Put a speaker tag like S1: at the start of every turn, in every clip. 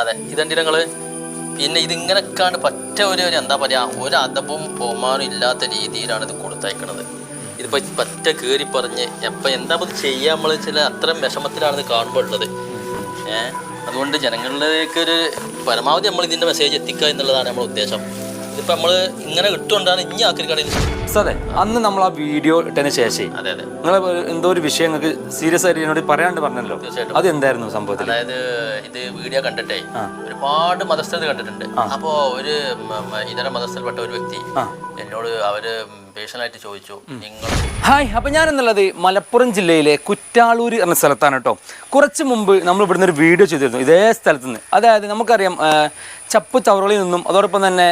S1: അതെ ഇതെന്തി നിങ്ങൾ? പിന്നെ ഇതിങ്ങനെയൊക്കെയാണ് പറ്റ ഒരു എന്താ പറയാ ഒരു അതപും ബഹുമാനം ഇല്ലാത്ത രീതിയിലാണ് ഇത് കൊടുത്തയക്കണത്. ഇതിപ്പോ പറ്റ കേറി പറഞ്ഞ് എപ്പോൾ എന്താ ഇത് ചെയ്യാൻ നമ്മൾ ചില അത്രയും വിഷമത്തിലാണ് ഇത് കാണുമ്പോൾ ഉള്ളത്. ഏഹ് അതുകൊണ്ട് ജനങ്ങളിലേക്ക് ഒരു പരമാവധി നമ്മൾ ഇതിന്റെ മെസ്സേജ് എത്തിക്കുക എന്നുള്ളതാണ് നമ്മുടെ ഉദ്ദേശം. ഇതിപ്പോ നമ്മൾ ഇങ്ങനെ ഇട്ടുകൊണ്ടാണ് ഇനി
S2: അതെ അന്ന് നമ്മൾ ആ വീഡിയോ ഇട്ടതിന് ശേഷം
S1: അതെ അതെ.
S2: നിങ്ങൾ എന്തോ ഒരു വിഷയം നിങ്ങൾക്ക് സീരിയസ് ആയിട്ട് എന്നോട് പറയാണ്ട് പറഞ്ഞല്ലോ.
S1: തീർച്ചയായിട്ടും.
S2: അത് എന്തായിരുന്നു സംഭവത്തിൽ
S1: അതായത് ഇത് വീഡിയോ കണ്ടിട്ടേ ഒരുപാട് മതസ്ഥത കണ്ടിട്ടുണ്ട്. അപ്പോ ഒരു ഇതര മതസ്ഥയിൽപ്പെട്ട ഒരു വ്യക്തി എന്നോട് അവർ പേഷ്യനായിട്ട് ചോദിച്ചു. നിങ്ങൾ
S2: ഹായ് അപ്പം ഞാൻ എന്നുള്ളത് മലപ്പുറം ജില്ലയിലെ കുറ്റാളൂർ എന്ന സ്ഥലത്താണ് കേട്ടോ കുറച്ച് മുമ്പ് നമ്മൾ ഇവിടുന്ന് ഒരു വീഡിയോ ചെയ്തിരുന്നു. ഇതേ സ്ഥലത്ത് നിന്ന് അതായത് നമുക്കറിയാം ചപ്പ് ചവറുകളിൽ നിന്നും അതോടൊപ്പം തന്നെ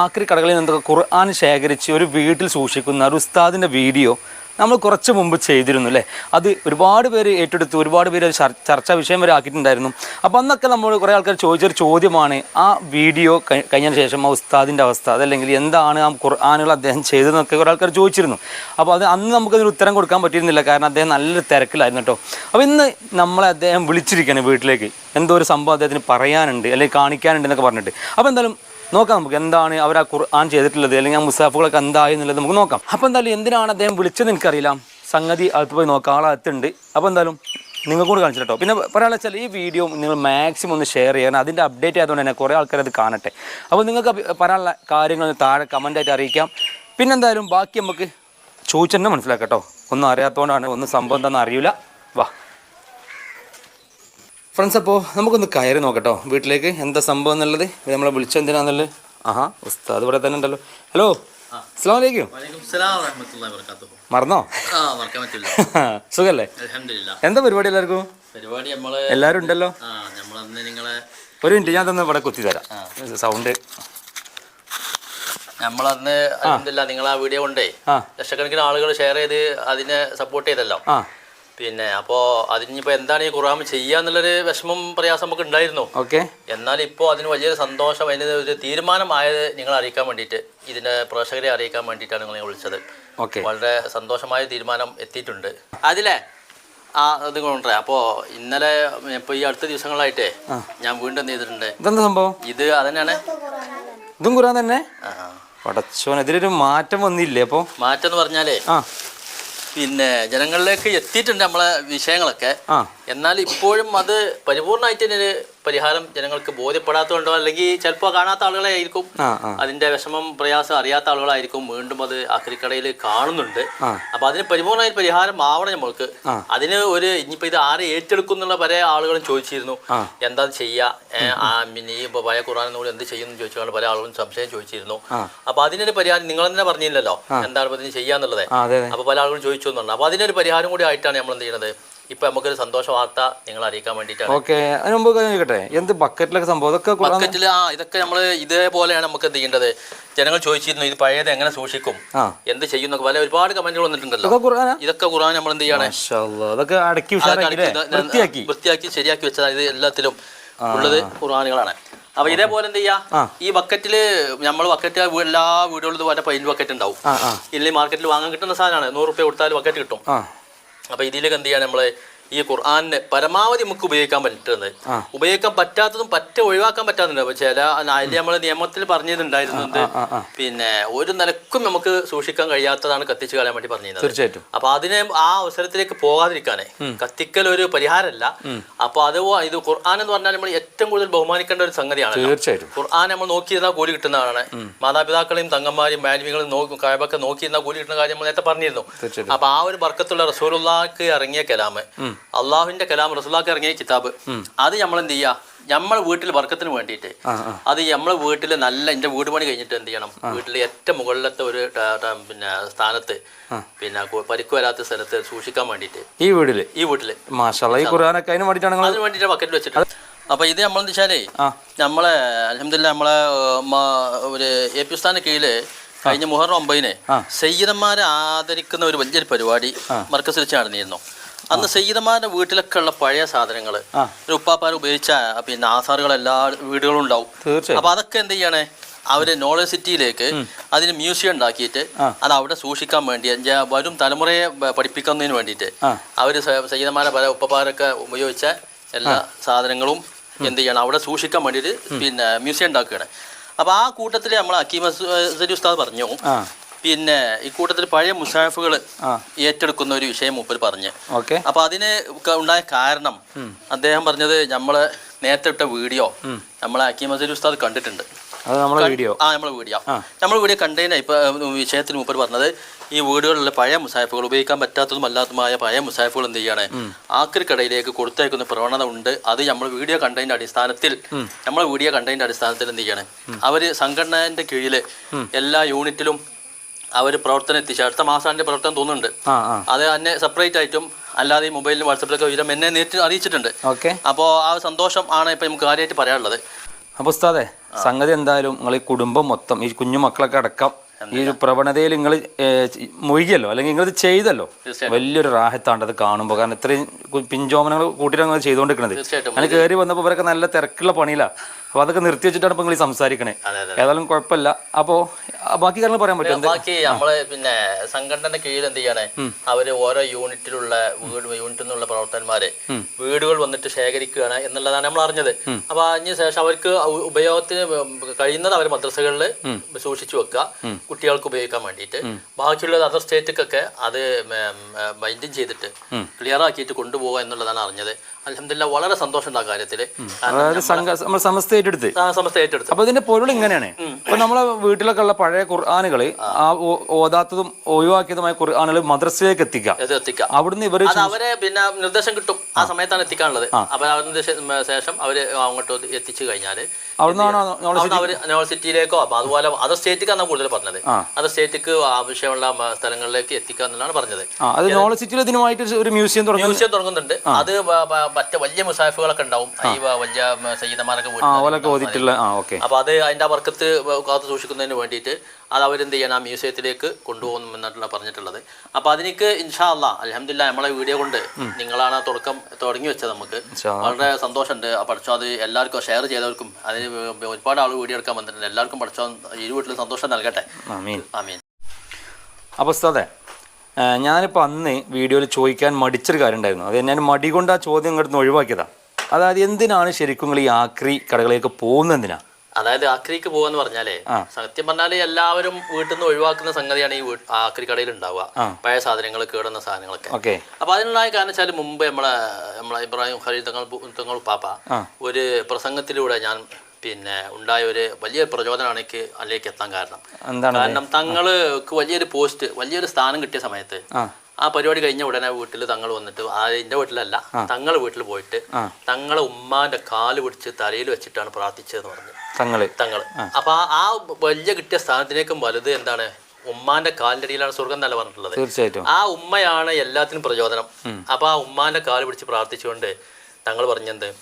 S2: ആക്രി കടകളിൽ നിന്നൊക്കെ ഖുർആൻ ശേഖരിച്ച് ഒരു വീട്ടിൽ സൂക്ഷിക്കുന്ന ഒരു ഉസ്താദിന്റെ വീഡിയോ നമ്മൾ കുറച്ച് മുമ്പ് ചെയ്തിരുന്നു അല്ലേ അത് ഒരുപാട് പേര് ഏറ്റെടുത്ത് ഒരുപാട് പേര് ചർച്ചാ വിഷയം വരെ ആക്കിയിട്ടുണ്ടായിരുന്നു. അപ്പോൾ അന്നൊക്കെ നമ്മൾ കുറേ ആൾക്കാർ ചോദിച്ചൊരു ചോദ്യമാണ് ആ വീഡിയോ കഴി- കഴിഞ്ഞതിന് ശേഷം ആ ഉസ്താദിന്റെ അവസ്ഥ അതല്ലെങ്കിൽ എന്താണ് ആ ഖുർആാനുകൾ അദ്ദേഹം ചെയ്തതെന്നൊക്കെ കുറേ ആൾക്കാർ ചോദിച്ചിരുന്നു. അപ്പോൾ അത് അന്ന് നമുക്കതിന് ഉത്തരം കൊടുക്കാൻ പറ്റിയിരുന്നില്ല കാരണം അദ്ദേഹം നല്ലൊരു തിരക്കിലായിരുന്നു കേട്ടോ. അപ്പോൾ ഇന്ന് നമ്മളെ അദ്ദേഹം വിളിച്ചിരിക്കുകയാണ് വീട്ടിലേക്ക്. എന്തോ ഒരു സംഭവം അദ്ദേഹത്തിന് പറയാനുണ്ട് അല്ലെങ്കിൽ കാണിക്കാനുണ്ട് എന്നൊക്കെ പറഞ്ഞിട്ട്. അപ്പോൾ എന്തായാലും നോക്കാം നമുക്ക് എന്താണ് അവർ ആ ഖുർആൻ ചെയ്തിട്ടുള്ളത് അല്ലെങ്കിൽ ആ മുസാഫുകളൊക്കെ എന്തായി എന്നുള്ളത് നമുക്ക് നോക്കാം. അപ്പോൾ എന്തായാലും എന്തിനാണ് അദ്ദേഹം വിളിച്ചത് എനിക്കറിയില്ല. സംഗതി അകത്ത് പോയി നോക്കാം ആളകത്തുണ്ട് അപ്പോൾ എന്തായാലും നിങ്ങൾ കൂടെ കാണിച്ചു കേട്ടോ പിന്നെ പറയാനുള്ള വെച്ചാൽ ഈ വീഡിയോ നിങ്ങൾ മാക്സിമം ഒന്ന് ഷെയർ ചെയ്യണം അതിന്റെ അപ്ഡേറ്റ് ആയതുകൊണ്ട് തന്നെ കുറേ ആൾക്കാർ അത് കാണട്ടെ. അപ്പോൾ നിങ്ങൾക്ക് പറയാനുള്ള കാര്യങ്ങൾ താഴെ കമന്റായിട്ട് അറിയിക്കാം. പിന്നെന്തായാലും ബാക്കി നമുക്ക് ചോദിച്ചെന്നെ മനസ്സിലാക്കാം കേട്ടോ. ഒന്നും അറിയാത്തതുകൊണ്ടാണ് ഒന്നും സംഭവം എന്താണെന്ന് അറിയില്ല ഫ്രണ്ട്സ് അപ്പോൾ നമുക്കൊന്ന് കയറി നോക്കട്ടോ. വീട്ടിലേക്ക് എന്താ സംഭവം എന്നുള്ളത്? നമ്മളെ വിളിച്ചെന്തിനാന്നുള്ളത് ആഹാ ഉസ്താദ് ഇവിടെ തന്നെ ഉണ്ടല്ലോ. ഹലോ മറന്നോ? സുഖല്ലേ? എന്താ പരിപാടി എല്ലാവർക്കും? എല്ലാരും ഉണ്ടല്ലോ? ഒരു മിനിറ്റ് ഞാൻ തന്നെ ഇവിടെ കുത്തി തരാം. സൗണ്ട്
S1: നമ്മളന്ന് ആ. വീഡിയോ കൊണ്ടേ ലക്ഷക്കണക്കിന് ആളുകൾ ഷെയർ ചെയ്ത് അതിനെ സപ്പോർട്ട് ചെയ്തല്ലോ.
S2: ആ.
S1: പിന്നെ അപ്പോൾ അതിനിപ്പോൾ എന്താണ് ഈ ഖുറാം ചെയ്യാന്നുള്ളൊരു വിഷമം പ്രയാസം നമുക്ക് ഉണ്ടായിരുന്നു
S2: ഓക്കെ.
S1: എന്നാൽ ഇപ്പോൾ അതിന് വലിയൊരു സന്തോഷം അതിന് ഒരു തീരുമാനമായത് നിങ്ങൾ അറിയിക്കാൻ വേണ്ടിയിട്ട് ഇതിന്റെ പ്രേക്ഷകരെ അറിയിക്കാൻ വേണ്ടിയിട്ടാണ് നിങ്ങൾ വിളിച്ചത്.
S2: ഓക്കെ.
S1: വളരെ സന്തോഷമായ തീരുമാനം എത്തിയിട്ടുണ്ട്. അതിലെ ആ ഇത് കൊണ്ടേ അപ്പോൾ ഇന്നലെ ഇപ്പോൾ ഈ അടുത്ത ദിവസങ്ങളായിട്ടേ ഞാൻ വീണ്ടും എന്ത് ചെയ്തിട്ടുണ്ട്?
S2: ഇതെന്താ സംഭവം?
S1: ഇത് അതന്നെയാണ്.
S2: ഇതും ഖുറാൻ തന്നെ? പടച്ചോൻ ഇതിലൊരു മാറ്റം വന്നില്ലേ അപ്പോൾ
S1: മാറ്റം എന്ന് പറഞ്ഞാലേ
S2: ആ.
S1: പിന്നെ ജനങ്ങളിലേക്ക് എത്തിയിട്ടുണ്ട് നമ്മളെ വിഷയങ്ങളൊക്കെ. എന്നാൽ ഇപ്പോഴും അത് പരിപൂർണമായിട്ട് പരിഹാരം ജനങ്ങൾക്ക് ബോധ്യപ്പെടാത്തതുകൊണ്ടോ അല്ലെങ്കിൽ ചിലപ്പോൾ കാണാത്ത ആളുകളായിരിക്കും അതിന്റെ വിഷമം പ്രയാസം അറിയാത്ത ആളുകളായിരിക്കും വീണ്ടും അത് അക്രിക്കടയിൽ കാണുന്നുണ്ട്. അപ്പൊ അതിന് പരിപൂർണമായി പരിഹാരം ആവണം നമ്മൾക്ക്. അതിന് ഒരു ഇനിയിപ്പോ ഇത് ആരെ ഏറ്റെടുക്കും എന്നുള്ള പല ആളുകളും ചോദിച്ചിരുന്നു. എന്താ ചെയ്യാ? ഏ, ആ, പിന്നെ ഈ ഇപ്പൊ പഴയ ഖുറാനോട് എന്ത് ചെയ്യുന്നു ചോദിച്ചുകൊണ്ട് പല ആളുകളും സംശയം ചോദിച്ചിരുന്നു. അപ്പൊ അതിനൊരു പരിഹാരം നിങ്ങൾ തന്നെ പറഞ്ഞില്ലല്ലോ എന്താണ് ഇപ്പൊ ഇതിന് ചെയ്യാന്നുള്ളത്. അപ്പൊ പല ആളുകളും ചോദിച്ചു എന്നുള്ളത്. അപ്പൊ അതിനൊരു പരിഹാരം കൂടി ആയിട്ടാണ് നമ്മൾ എന്ത് ചെയ്യുന്നത് ഇപ്പൊ നമുക്കൊരു സന്തോഷ വാർത്ത നിങ്ങൾ അറിയിക്കാൻ വേണ്ടിയിട്ടാണ്.
S2: ഓക്കെ അതിന് മുമ്പ് ചോദിക്കട്ടെ എന്ത് ബക്കറ്റിലൊക്കെ സംഭവം? ഇതൊക്കെ
S1: ബക്കറ്റിൽ ആ ഇതൊക്കെ നമ്മൾ ഇതേപോലെയാണ് നമുക്ക് എന്ത് ചെയ്യേണ്ടത്? ജനങ്ങൾ ചോദിച്ചിരുന്നു ഇത് പഴയത് എങ്ങനെ സൂക്ഷിക്കും? എന്ത് ചെയ്യുന്ന പല ഒരുപാട് കമന്റുകൾ വന്നിട്ടുണ്ടല്ലോ.
S2: ഇതൊക്കെ
S1: ഖുർആൻ നമ്മൾ എന്ത് ചെയ്യണം.
S2: അതൊക്കെ അടക്കി വൃത്തിയാക്കി.
S1: വൃത്തിയാക്കി ശരിയാക്കി വെച്ചതാണ്. ഇത് എല്ലാത്തിലും ഉള്ളത് ഖുർആനുകളാണ്. അപ്പൊ ഇതേപോലെ എന്ത് ചെയ്യാ? ഈ ബക്കറ്റിൽ നമ്മൾ ബക്കറ്റ് എല്ലാ വീടുകളിലും ഇതുപോലെ പെയിന്റ് ബക്കറ്റ് ഉണ്ടാവും. ഇല്ലെങ്കിൽ മാർക്കറ്റിൽ വാങ്ങാൻ കിട്ടുന്ന സാധനമാണ്. നൂറ് റുപ്യ കൊടുത്താൽ ബക്കറ്റ് കിട്ടും.
S2: ആ
S1: അപ്പൊ ഇതിലേക്ക് എന്ത് ചെയ്യുക നമ്മൾ ഈ ഖുർആാനിന് പരമാവധി നമുക്ക് ഉപയോഗിക്കാൻ പറ്റുന്നത്. ഉപയോഗിക്കാൻ പറ്റാത്തതും പറ്റ ഒഴിവാക്കാൻ പറ്റാത്തതുണ്ട്. ചില അതിൽ നമ്മൾ നിയമത്തിൽ പറഞ്ഞിട്ടുണ്ടായിരുന്നു എന്ത്
S2: ആ ആ
S1: പിന്നെ ഒരു നിലക്കും നമുക്ക് സൂക്ഷിക്കാൻ കഴിയാത്തതാണ് കത്തിച്ചു കളയാൻ വേണ്ടി പറഞ്ഞിരുന്നത്.
S2: തീർച്ചയായിട്ടും.
S1: അപ്പൊ അതിനെ ആ അവസരത്തിലേക്ക് പോകാതിരിക്കാനേ കത്തിക്കൽ ഒരു പരിഹാരമല്ല. അപ്പൊ അത് ഇത് ഖുർആൻ എന്ന് പറഞ്ഞാൽ നമ്മൾ ഏറ്റവും കൂടുതൽ ബഹുമാനിക്കേണ്ട ഒരു സംഗതിയാണ്
S2: തീർച്ചയായിട്ടും.
S1: ഖുർആൻ നമ്മൾ നോക്കിയിരുന്നാൽ കൂലി കിട്ടുന്നതാണ്. മാതാപിതാക്കളെയും തങ്ങന്മാരെയും മാലിന്യങ്ങളും നോക്കി നോക്കിയിരുന്ന നോക്കിയിരുന്നാൽ കൂലി കിട്ടുന്ന കാര്യം നമ്മൾ നേരത്തെ പറഞ്ഞിരുന്നു. അപ്പൊ ആ ഒരു ബർക്കത്തുള്ള റസൂലുള്ളാക്ക് ഇറങ്ങിയ കലാമ് അള്ളാഹുവിന്റെ കലാം റസൂലാക്ക് ഇറങ്ങിയ കിതാബ്. അത് നമ്മൾ എന്ത് ചെയ്യാ? നമ്മൾ വീട്ടിൽ വർക്കത്തിന് വേണ്ടിയിട്ട്. അത് നമ്മളെ വീട്ടിൽ നല്ല എന്റെ വീട് പണി കഴിഞ്ഞിട്ട് എന്ത് ചെയ്യണം? വീട്ടിൽ ഏറ്റവും മുകളിലത്തെ ഒരു പിന്നെ സ്ഥാനത്ത് പിന്നെ പരിക്ക് വരാത്ത സ്ഥലത്ത് സൂക്ഷിക്കാൻ വേണ്ടിയിട്ട്.
S2: ഈ വീട്ടിൽ?
S1: ഈ വീട്ടിൽ
S2: മാഷാ ഈ ഖുർആനൊക്കെ അതിന് വേണ്ടിയിട്ടാണ്
S1: അതിന് വേണ്ടിയിട്ട് ബക്കറ്റിൽ വെച്ചിട്ട് അപ്പൊ ഇത് നമ്മളെന്ന് വെച്ചാലേ നമ്മളെ അലഹമില്ല നമ്മളെ ഒരു എ പി സ്ഥാന കീഴിൽ കഴിഞ്ഞ മുഹറം ഒമ്പതിന്. സയ്യിദന്മാരെ ആദരിക്കുന്ന ഒരു വലിയൊരു പരിപാടി മർക്കസ് വെച്ച് നടന്നിരുന്നു. അന്ന് സയ്യിദ്മാരുടെ വീട്ടിലൊക്കെ ഉള്ള പഴയ സാധനങ്ങൾ. ഉപ്പാപ്പാർ ഉപയോഗിച്ച പിന്നെ ആധാറുകൾ എല്ലാ വീടുകളും ഉണ്ടാവും. അപ്പൊ അതൊക്കെ എന്ത് ചെയ്യണേ? അവർ നോളജ് സിറ്റിയിലേക്ക് അതിന് മ്യൂസിയം ഉണ്ടാക്കിയിട്ട് അത് അവിടെ സൂക്ഷിക്കാൻ വേണ്ടി വരും തലമുറയെ പഠിപ്പിക്കുന്നതിന് വേണ്ടിയിട്ട് അവർ സ- സയ്യിദന്മാരെ പല ഉപ്പപ്പാരൊക്കെ ഉപയോഗിച്ച എല്ലാ സാധനങ്ങളും എന്ത് ചെയ്യണം? അവിടെ സൂക്ഷിക്കാൻ വേണ്ടിയിട്ട് പിന്നെ മ്യൂസിയം ഉണ്ടാക്കുകയാണ്. അപ്പൊ ആ കൂട്ടത്തിൽ നമ്മൾ അക്കീം ഉസ്താദ് പറഞ്ഞു പിന്നെ ഈ കൂട്ടത്തിൽ പഴയ മുസാഫുകൾ ഏറ്റെടുക്കുന്ന ഒരു വിഷയം മൂപ്പർ പറഞ്ഞ്.
S2: ഓക്കെ.
S1: അപ്പൊ അതിന് ഉണ്ടായ കാരണം അദ്ദേഹം പറഞ്ഞത് നമ്മൾ നേരത്തെ ഇട്ട വീഡിയോ നമ്മളെ അക്കീം അസരി ഉസ്താദ് കണ്ടിട്ടുണ്ട്.
S2: അത് നമ്മളെ വീഡിയോ.
S1: ആ നമ്മളെ വീഡിയോ. നമ്മൾ വീഡിയോ കണ്ടതിന് ഇപ്പൊ വിഷയത്തിൽ വിഷയത്തിന് മൂപ്പർ പറഞ്ഞത് ഈ വീടുകളിലെ പഴയ മുസാഫുകൾ ഉപയോഗിക്കാൻ പറ്റാത്തതും അല്ലാത്തതുമായ പഴയ മുസാഫുകൾ എന്ത് ചെയ്യാണ് ആക്രിക്കടയിലേക്ക് കൊടുത്തേക്കുന്ന പ്രവണത ഉണ്ട്. അത് നമ്മൾ വീഡിയോ കണ്ടതിന്റെ അടിസ്ഥാനത്തിൽ നമ്മൾ വീഡിയോ കണ്ടതിന്റെ അടിസ്ഥാനത്തിൽ എന്ത് ചെയ്യാണ്? അവർ സംഘടനന്റെ കീഴിൽ എല്ലാ യൂണിറ്റിലും അവർ പ്രവർത്തനം എത്തിച്ചു. അടുത്ത മാസാന്റെ പ്രവർത്തനം തോന്നുന്നുണ്ട്.
S2: ആ ആ.
S1: അത് എന്നെ സെപ്പറേറ്റ് ആയിട്ടും അല്ലാതെ ഈ മൊബൈലിലും വാട്സപ്പിലൊക്കെ വിവരം എന്നെ നേരിട്ട് അറിയിച്ചിട്ടുണ്ട്.
S2: ഓക്കെ.
S1: അപ്പോൾ ആ സന്തോഷം ആണ് ഇപ്പം നമുക്ക് കാര്യമായിട്ട് പറയാനുള്ളത്.
S2: അപ്പോൾ ഉസ്താദേ സംഗതി എന്തായാലും നിങ്ങൾ ഈ കുടുംബം മൊത്തം ഈ കുഞ്ഞു മക്കളൊക്കെ അടക്കം ഈ ഒരു പ്രവണതയിൽ നിങ്ങൾ മൊഴിയല്ലോ അല്ലെങ്കിൽ നിങ്ങൾ ഇത് ചെയ്തല്ലോ വലിയൊരു റാഹത്താണ് അത് കാണുമ്പോൾ കാരണം ഇത്രയും പിഞ്ചോമനങ്ങൾ കൂട്ടിയിട്ടാണ് അങ്ങനെ ചെയ്തുകൊണ്ടിരിക്കുന്നത് അങ്ങനെ കയറി വന്നപ്പോൾ ഇവരൊക്കെ നല്ല തിരക്കുള്ള പണിയിലാണ് അപ്പോൾ അതൊക്കെ നിർത്തി വെച്ചിട്ടാണ് ഇപ്പോൾ നിങ്ങൾ സംസാരിക്കണേ. ഏതായാലും കുഴപ്പമില്ല. അപ്പോൾ ബാക്കി കാര്യങ്ങൾ പറയാൻ പറ്റും
S1: ബാക്കി നമ്മൾ പിന്നെ സംഘടനയുടെ കീഴിൽ എന്ത് ചെയ്യാണ്? അവർ ഓരോ യൂണിറ്റിലുള്ള വീട് യൂണിറ്റിൽ നിന്നുള്ള പ്രവർത്തകന്മാര് വീടുകൾ വന്നിട്ട് ശേഖരിക്കുകയാണ് എന്നുള്ളതാണ് നമ്മൾ അറിഞ്ഞത്. അപ്പൊ അതിന് ശേഷം അവർക്ക് ഉപയോഗത്തിന് കഴിയുന്നത് അവർ മദ്രസകളിൽ സൂക്ഷിച്ചു വെക്കുക. കുട്ടികൾക്ക് ഉപയോഗിക്കാൻ വേണ്ടിയിട്ട് ബാക്കിയുള്ള അതർ സ്റ്റേറ്റിക്കൊക്കെ അത് ബൈൻഡിങ് ചെയ്തിട്ട് ക്ലിയർ ആക്കിയിട്ട് കൊണ്ടുപോകുക എന്നുള്ളതാണ് അറിഞ്ഞത്. അലഹമില്ല വളരെ സന്തോഷമുണ്ട് ആ കാര്യത്തിൽ.
S2: അതായത് സംഘ നമ്മൾ സമസ്ത ഏറ്റെടുത്ത്.
S1: സമസ്ത ഏറ്റെടുത്ത്.
S2: അപ്പൊ ഇതിന്റെ പൊരുൾ ഇങ്ങനെയാണ്. ഇപ്പൊ നമ്മളെ വീട്ടിലൊക്കെ ഉള്ള പഴയ ഖുർആാനുകൾ ആ. ഓതാത്തതും ഒഴിവാക്കിയതുമായ ഖുർആാനുകൾ മദ്രസയിലേക്ക് എത്തിക്കുക.
S1: ഇത് എത്തിക്കാം
S2: അവിടുന്ന് ഇവർ
S1: അത് അവരെ പിന്നെ നിർദ്ദേശം കിട്ടും. ആ സമയത്താണ് എത്തിക്കാനുള്ളത്. അപ്പൊ അതിന് ശേഷം അവർ അങ്ങോട്ട് എത്തിച്ചു അവർ യൂണിവേഴ്സിറ്റിയിലേക്കോ അപ്പൊ അതുപോലെ അതർ സ്റ്റേറ്റിക്കാണ് കൂടുതൽ പറഞ്ഞത്. അതർ സ്റ്റേറ്റിക്ക് ആവശ്യമുള്ള സ്ഥലങ്ങളിലേക്ക് എത്തിക്കുക എന്നാണ് പറഞ്ഞത്.
S2: അത് നോളജ് സിറ്റിയിൽ ഇതിനുമായിട്ട് ഒരു മ്യൂസിയം തുടങ്ങി
S1: മ്യൂസിയം തുടങ്ങുന്നുണ്ട്. അത് മറ്റേ വലിയ മുസാഫുകളൊക്കെ ഉണ്ടാവും. വലിയ
S2: സയ്യിദമാരൊക്കെ
S1: അപ്പൊ അത് അതിന്റെ വർക്കത്ത് കാത്തു സൂക്ഷിക്കുന്നതിന് വേണ്ടിയിട്ട് അത് അവരെന്ത് ചെയ്യണം? ആ മ്യൂസിയത്തിലേക്ക് കൊണ്ടുപോകും എന്നാണ് പറഞ്ഞിട്ടുള്ളത്. അപ്പൊ അതിനേക്ക് ഇൻഷാ അല്ലാ അലഹമില്ല നമ്മളെ വീഡിയോ കൊണ്ട് നിങ്ങളാണ് ആ തുടക്കം തുടങ്ങി വെച്ചത് നമുക്ക്. വളരെ സന്തോഷമുണ്ട്. ആ പഠിച്ചോ അത് എല്ലാവർക്കും ഷെയർ ചെയ്തവർക്കും അതിന് ഒരുപാട് ആൾ വീഡിയോ എടുക്കാൻ വന്നിട്ടുണ്ട്. എല്ലാവർക്കും പഠിച്ചോ ഈ വീട്ടിൽ സന്തോഷം നൽകട്ടെ.
S2: ആമീൻ. അപ്പോൾ ഉസ്താദെ ഞാനിപ്പോൾ അന്ന് വീഡിയോയിൽ ചോദിക്കാൻ മടിച്ചൊരു കാര്യം ഉണ്ടായിരുന്നു അത് ഞാൻ മടി കൊണ്ട് ആ ചോദ്യം ഇങ്ങോട്ട് ഒഴിവാക്കിയതാണ് അതായത് എന്തിനാണ് ശരിക്കും നിങ്ങൾ ഈ ആക്രി കടകളിലേക്ക് പോകുന്നത് എന്തിനാ?
S1: അതായത് ആക്രിക്ക് പോകാന്ന് പറഞ്ഞാലേ സത്യം പറഞ്ഞാൽ എല്ലാവരും വീട്ടിൽ നിന്ന് ഒഴിവാക്കുന്ന സംഗതിയാണ് ഈ ആക്രി കടയിൽ ഉണ്ടാവുക. പഴയ സാധനങ്ങൾ കേടുന്ന സാധനങ്ങളൊക്കെ.
S2: ഓക്കെ.
S1: അപ്പൊ അതിനുണ്ടായ കാരണം വെച്ചാൽ മുമ്പ് നമ്മളെ നമ്മളെ ഇബ്രാഹിം ഖലീൽ തങ്ങൾ തങ്ങൾ പാപ്പ ഒരു പ്രസംഗത്തിലൂടെ ഞാൻ പിന്നെ ഉണ്ടായ ഒരു വലിയ പ്രചോദനമാണ് എനിക്ക് അതിലേക്ക് എത്താൻ കാരണം. കാരണം തങ്ങൾക്ക് വലിയൊരു പോസ്റ്റ് വലിയൊരു സ്ഥാനം കിട്ടിയ സമയത്ത് ആ. പരിപാടി കഴിഞ്ഞ ഉടനെ വീട്ടിൽ തങ്ങൾ വന്നിട്ട് എന്റെ വീട്ടിലല്ല തങ്ങൾ വീട്ടിൽ പോയിട്ട് തങ്ങളെ ഉമ്മാന്റെ കാൽ പിടിച്ച് തലയിൽ വെച്ചിട്ടാണ് പ്രാർത്ഥിച്ചതെന്ന് പറഞ്ഞു.
S2: തങ്ങൾ.
S1: തങ്ങൾ അപ്പൊ ആ- ആ വലിയ കിട്ടിയ സ്ഥാനത്തിനേക്കും വലുത് എന്താണ് ഉമ്മാന്റെ കാലിന്റെ അടിയിലാണ് സ്വർഗം എന്നല്ല പറഞ്ഞിട്ടുള്ളത്.
S2: തീർച്ചയായിട്ടും.
S1: ആ ഉമ്മയാണ് എല്ലാത്തിനും പ്രചോദനം. അപ്പൊ ആ ഉമ്മാന്റെ കാൽ പിടിച്ച് പ്രാർത്ഥിച്ചുകൊണ്ട് തങ്ങൾ പറഞ്ഞത്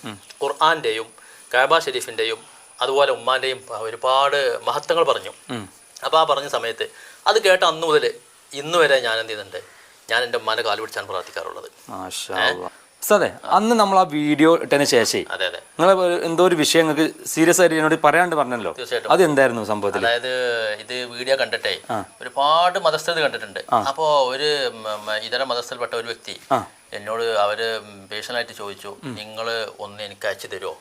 S1: ഖുർആന്റെയും കാബ ഷെരീഫിന്റെയും അതുപോലെ ഉമ്മാന്റെയും ഒരുപാട് മഹത്വങ്ങൾ പറഞ്ഞു. അപ്പോൾ ആ പറഞ്ഞ സമയത്ത് അത് കേട്ട അന്ന് മുതൽ ഇന്ന് വരെ ഞാൻ എന്ത് ചെയ്യുന്നുണ്ട് ഞാൻ എന്റെ ഉമ്മാന്റെ കാൽ പിടിച്ചാണ് പ്രാർത്ഥിക്കാറുള്ളത്.
S2: ഉസ്താദെ അന്ന് നമ്മൾ ആ വീഡിയോ ഇട്ടതിന് ശേഷം
S1: അതെ അതെ.
S2: നിങ്ങൾ എന്തോ ഒരു വിഷയം നിങ്ങൾക്ക് സീരിയസ് ആയിട്ട് എന്നോട് പറയാണ്ട് പറഞ്ഞല്ലോ.
S1: തീർച്ചയായിട്ടും.
S2: അത് എന്തായിരുന്നു സംഭവത്തിൽ
S1: അതായത് ഇത് വീഡിയോ കണ്ടിട്ടേ ഒരുപാട് മതസ്ഥത കണ്ടിട്ടുണ്ട്. അപ്പോ ഒരു ഇതര മതസ്ഥയിൽപ്പെട്ട ഒരു വ്യക്തി എന്നോട് അവർ പേഴ്സണലായിട്ട് ചോദിച്ചു നിങ്ങൾ ഒന്ന് എനിക്ക് അയച്ചു തരുമോ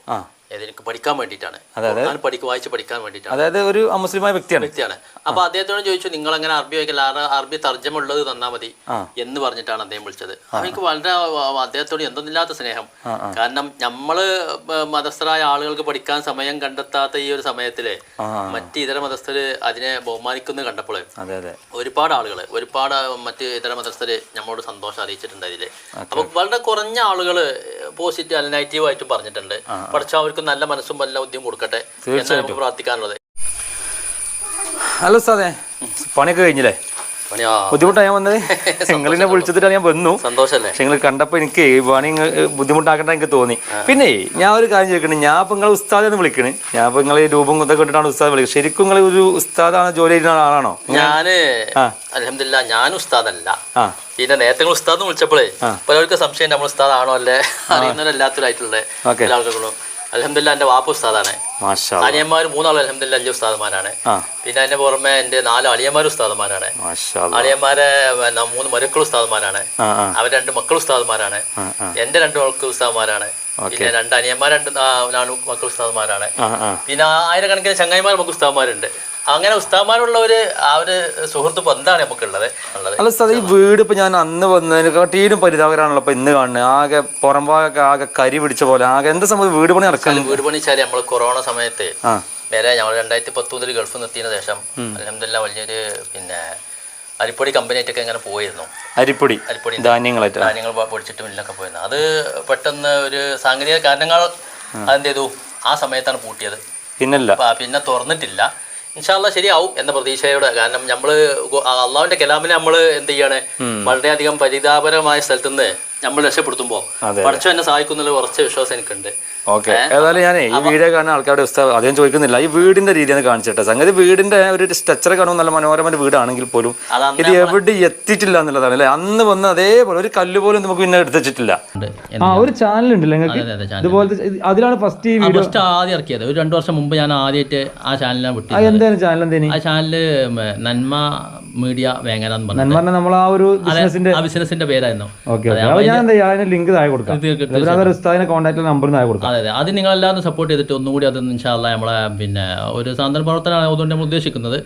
S1: എനിക്ക് പഠിക്കാൻ വേണ്ടിയിട്ടാണ്. ഞാൻ പഠിക്കും വായിച്ച് പഠിക്കാൻ വേണ്ടിയിട്ടാണ്.
S2: അതായത് ഒരു അമുസ്ലിമായ വ്യക്തിയാണ്.
S1: വ്യക്തിയാണ്. അപ്പൊ അദ്ദേഹത്തോട് ചോദിച്ചു നിങ്ങൾ അങ്ങനെ അറബി വായിക്കില്ല? അറബി തർജമ ഉള്ളത് തന്നാ മതി. എന്ന് പറഞ്ഞിട്ടാണ് അദ്ദേഹം വിളിച്ചത്. എനിക്ക് വളരെ അദ്ദേഹത്തോട് എന്തൊന്നില്ലാത്ത സ്നേഹം. കാരണം നമ്മൾ മതസ്ഥരായ ആളുകൾക്ക് പഠിക്കാൻ സമയം കണ്ടെത്താത്ത ഈ ഒരു സമയത്തിൽ മറ്റ് ഇതര മതസ്ഥര് അതിനെ ബഹുമാനിക്കുന്നു കണ്ടപ്പോൾ ഒരുപാട് ആളുകൾ ഒരുപാട് മറ്റ് ഇതര മതസ്ഥര് നമ്മളോട് സന്തോഷം അറിയിച്ചിട്ടുണ്ട് അതിൽ അപ്പൊ വളരെ കുറഞ്ഞ ആളുകൾ പോസിറ്റീവ് അല്ല നെഗറ്റീവ് ആയിട്ടും പറഞ്ഞിട്ടുണ്ട്. പഠിച്ചാൽ അവർക്ക് നല്ല മനസ്സും നല്ല ബുദ്ധിയും കൊടുക്കട്ടെ എന്നാണ് നമുക്ക് പ്രാർത്ഥിക്കാനുള്ളത്.
S2: ഹലോ സാറേ. പണിയൊക്കെ കഴിഞ്ഞില്ലേ?
S1: പണിയാ
S2: ബുദ്ധിമുട്ടായി ഞാൻ വന്നത് നിങ്ങളിനെ വിളിച്ചിട്ടാണ് ഞാൻ വന്നു.
S1: സന്തോഷല്ലേ?
S2: പക്ഷെ നിങ്ങൾ കണ്ടപ്പോൾ എനിക്ക് പണി ബുദ്ധിമുട്ടാക്കണ്ട എനിക്ക് തോന്നി. പിന്നെ ഞാൻ ഒരു കാര്യം ചോദിക്കണേ ഞാൻ ഇപ്പൊ നിങ്ങളെ ഉസ്താദ് എന്ന് വിളിക്കണേ. ഞാൻ ഇപ്പൊ നിങ്ങളെ രൂപം ഇതൊക്കെ ഇട്ടിട്ടാണ് ഉസ്താദ് വിളിക്കുന്നത് ശരിക്കും നിങ്ങൾ ഒരു ഉസ്താദാണ് ജോലി ചെയ്യുന്ന ആളാണോ? ഞാൻ.
S1: അലഹമില്ല ഞാൻ ഉസ്താദല്ല. പിന്നെ നേരത്തെ നിങ്ങൾ ഉസ്താദ് വിളിച്ചപ്പോഴേ പലർക്കും സംശയം നമ്മൾ ഉസ്താദാണോ അല്ലേ? അറിയുന്നവരെല്ലാത്തിലായിട്ടുള്ള
S2: ഓക്കെ.
S1: എല്ലാ ആളുകളും അലഹമില്ല എന്റെ വാപ്പ ഉസ്താദാണ്. അനിയന്മാർ മൂന്നാളും അലഹമില്ല അഞ്ച് ഉസ്താദന്മാരാണ്. പിന്നെ അതിന്റെ പുറമെ എന്റെ നാല് അളിയന്മാർ
S2: ഉസ്താദമാരാണ്
S1: അളിയന്മാരെ മൂന്ന് മരുക്കൾ
S2: ഉസ്താദമാരാണ്
S1: അവർ രണ്ട് മക്കൾ
S2: ഉസ്താദമാരാണ്.
S1: എന്റെ രണ്ട് മക്കൾ ഉസ്താദന്മാരാണ്. പിന്നെ രണ്ട് അനിയന്മാർ രണ്ട് മക്കൾ ഉസ്താദ്മാരാണ്. പിന്നെ ആയിരക്കണക്കിന് ചങ്ങായിമാർ നമുക്ക് ഉസ്താദ്മാരുണ്ട്. അങ്ങനെ ഉസ്താദ്മാരുള്ള ഒരു ആ ഒരു സുഹൃത്ത് ബന്ധമാണ് നമുക്കുള്ളത്? ഉള്ളത്.
S2: അല്ല സാർ ഈ വീട് ഇപ്പൊ ഞാൻ അന്ന് വന്നതിനെക്കാട്ടിയും പരിതാപകരാണല്ലോ ഇപ്പൊ ഇന്ന് കാണുന്നത്. ആകെ പുറം ഭാഗമൊക്കെ ആകെ കരി പിടിച്ച പോലെ ആകെ എന്താ സംഭവം വീട് പണി നടക്കാൻ
S1: വീട് പണി പണിച്ചാൽ നമ്മൾ കൊറോണ സമയത്ത് വരെ ഞങ്ങൾ രണ്ടായിരത്തി പത്ത് മുതൽ ഗൾഫ് നിർത്തിയതിന് ശേഷം അലഹമില്ല വലിയൊരു പിന്നെ അരിപ്പൊടി കമ്പനിയായിട്ടൊക്കെ ഇങ്ങനെ പോയിരുന്നു.
S2: അരിപ്പൊടി
S1: അരിപ്പൊടി
S2: ധാന്യങ്ങളായിട്ട്.
S1: ധാന്യങ്ങൾ പൊടിച്ചിട്ട് മില്ലൊക്കെ പോയിരുന്നു. അത് പെട്ടെന്ന് ഒരു സാങ്കേതിക കാരണങ്ങൾ അതെന്ത് ചെയ്തു ആ സമയത്താണ് പൂട്ടിയത്.
S2: പിന്നല്ല.
S1: പിന്നെ തുറന്നിട്ടില്ല. ഇൻഷാല്ല ശരിയാവും എന്ന പ്രതീക്ഷയോടെ. കാരണം നമ്മൾ അള്ളാവിന്റെ കലാമിനെ നമ്മൾ എന്ത് ചെയ്യാണ്? വളരെയധികം പരിതാപകരമായ സ്ഥലത്ത് നിന്ന് നമ്മൾ രക്ഷപ്പെടുത്തുമ്പോൾ. പഠിച്ചു എന്നെ സഹായിക്കുന്നുള്ള കുറച്ച് വിശ്വാസം എനിക്കുണ്ട്.
S2: ഓക്കെ. ഏതായാലും ഞാനേ ഈ വീഡിയോ കാണാൻ ആൾക്കാരുടെ ഉസ്താവ് അദ്ദേഹം ചോദിക്കുന്നില്ല. ഈ വീടിന്റെ രീതിയാണ് കാണിച്ചിട്ടെ സംഗതി വീടിന്റെ ഒരു സ്ട്രക്ചർ കാണുമ്പോൾ നല്ല മനോഹരമായ വീടാണെങ്കിൽ പോലും ഇത് എവിടെ എത്തിയിട്ടില്ല എന്നുള്ളതാണ് അല്ലേ? അന്ന് വന്ന് അതേപോലെ ഒരു കല്ല് പോലും നമുക്ക് പിന്നെ എടുത്തിട്ടില്ല ആ ഒരു ചാനൽ ഉണ്ടല്ലോ നിങ്ങൾക്ക്?
S1: അതെ, അതെ, channel.
S2: ഇതുപോലത്തെ ഇത് അതിലാണ് ഫസ്റ്റ് ഈ വീഡിയോ
S1: ഫസ്റ്റ് ആദ്യം ഇറക്കിയത്. ഒരു രണ്ടു വർഷം മുമ്പ് ഞാൻ ആദ്യമായിട്ട് ആ ചാനലിനെ വിട്ടു
S2: എന്താണ് ചാനൽ
S1: ആ ചാനൽ നന്മ മീഡിയ വേങ്ങര എന്ന് പറഞ്ഞു
S2: നമ്മൾ ആ ഒരു ബിസിനസിന്റെ
S1: ആ ബിസിനസിന്റെ പേരായിരുന്നു.
S2: ലിങ്ക് താഴെ കൊടുക്കാം. കോൺടാക്ട് നമ്പർ താഴെ കൊടുക്കാം.
S1: അതെ അതെ. അത് നിങ്ങളെല്ലാം സപ്പോർട്ട് ചെയ്തിട്ട് ഒന്നുകൂടി അത് ഇൻഷാല്ല നമ്മളെ പിന്നെ ഒരു സാന്ത്വന പ്രവർത്തനമാണ് അതുകൊണ്ട് നമ്മൾ ഉദ്ദേശിക്കുന്നത്.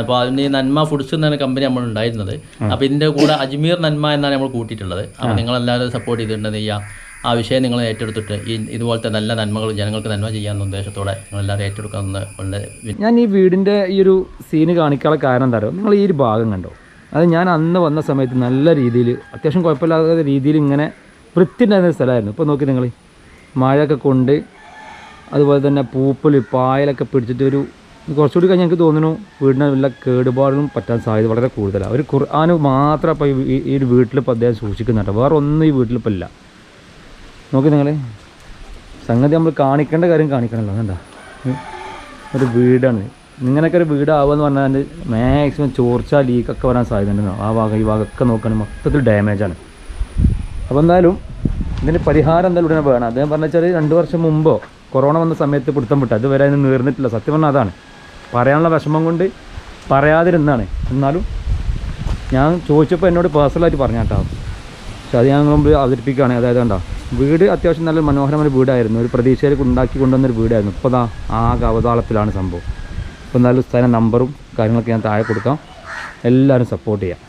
S1: അപ്പൊ അതിന് നന്മ ഫുഡ്സ് എന്നാണ് കമ്പനി നമ്മൾ ഉണ്ടായിരുന്നത്. അപ്പൊ ഇതിന്റെ കൂടെ അജ്മീർ നന്മ എന്നാണ് നമ്മൾ കൂട്ടിയിട്ടുള്ളത്. അപ്പൊ നിങ്ങൾ എല്ലാവരും സപ്പോർട്ട് ചെയ്തിട്ടുണ്ടെന്ന് ചെയ്യുക ആ വിഷയം നിങ്ങൾ ഏറ്റെടുത്തിട്ട് ഈ ഇതുപോലത്തെ നല്ല നന്മകൾ ജനങ്ങൾക്ക് നന്മ ചെയ്യാമെന്ന ഉദ്ദേശത്തോടെ നിങ്ങളെല്ലാവരും ഏറ്റെടുക്കാമെന്ന്
S2: ഞാൻ ഈ വീടിന്റെ ഈ ഒരു സീന് കാണിക്കാനുള്ള കാരണം എന്താ നിങ്ങൾ ഈ ഒരു ഭാഗം കണ്ടോ? അത് ഞാൻ അന്ന് വന്ന സമയത്ത് നല്ല രീതിയിൽ അത്യാവശ്യം കുഴപ്പമില്ലാത്ത രീതിയിൽ ഇങ്ങനെ വൃത്തിയുണ്ടായിരുന്ന സ്ഥലമായിരുന്നു. ഇപ്പോൾ നോക്കി നിങ്ങൾ മഴയൊക്കെ കൊണ്ട് അതുപോലെ തന്നെ പൂപ്പൽ പായലൊക്കെ പിടിച്ചിട്ട് ഒരു കുറച്ചുകൂടി കഴിഞ്ഞ് എനിക്ക് തോന്നുന്നു വീടിന് വല്ല കേടുപാടും പറ്റാൻ സാധ്യത വളരെ കൂടുതലാണ്. ഒരു ഖുർആാന് മാത്രം ഇപ്പോൾ ഈ ഈ ഒരു വീട്ടിൽ ഇപ്പോൾ അദ്ദേഹം സൂക്ഷിക്കുന്നുണ്ട്. വേറെ ഒന്നും ഈ വീട്ടിലിപ്പോൾ ഇല്ല. നോക്കി നിങ്ങൾ സംഗതി നമ്മൾ കാണിക്കേണ്ട കാര്യം കാണിക്കണമല്ലോ എന്താ ഒരു വീടാണ്. ഇങ്ങനെയൊക്കെ ഒരു വീടാവുമെന്ന് പറഞ്ഞാൽ മാക്സിമം ചോർച്ച ലീക്കൊക്കെ വരാൻ സാധ്യതയുണ്ട്. ആ ഭാഗം ഈ ഭാഗമൊക്കെ നോക്കുകയാണെങ്കിൽ മൊത്തത്തിൽ ഡാമേജാണ് അപ്പോൾ എന്തായാലും ഇതിന് പരിഹാരം എന്തായാലും ഉടനെ വേണം. അദ്ദേഹം പറഞ്ഞ വെച്ചാൽ രണ്ട് വർഷം മുമ്പോ കൊറോണ വന്ന സമയത്ത് പിടുത്തം വിട്ടു. അതുവരെ അതിന് നീർന്നിട്ടില്ല. സത്യം പറഞ്ഞാൽ അതാണ്. പറയാനുള്ള വിഷമം കൊണ്ട് പറയാതിരുന്നാണ് എന്നാലും ഞാൻ ചോദിച്ചപ്പോൾ എന്നോട് പേഴ്സണലായിട്ട് പറഞ്ഞാട്ടോ. പക്ഷെ അത് ഞാൻ മുമ്പ് അവതരിപ്പിക്കുകയാണ് അതായത് കണ്ടോ വീട് അത്യാവശ്യം നല്ല മനോഹരമായ വീടായിരുന്നു. ഒരു പ്രതീക്ഷയിൽ ഉണ്ടാക്കി കൊണ്ടുവന്നൊരു വീടായിരുന്നു. ഇപ്പോൾ ദാ ആകെ അവതാളത്തിലാണ് സംഭവം. ഇപ്പോൾ നല്ല സ്ഥലം നമ്പറും കാര്യങ്ങളൊക്കെ ഞാൻ താഴെ കൊടുക്കാം. എല്ലാവരും സപ്പോർട്ട് ചെയ്യാം.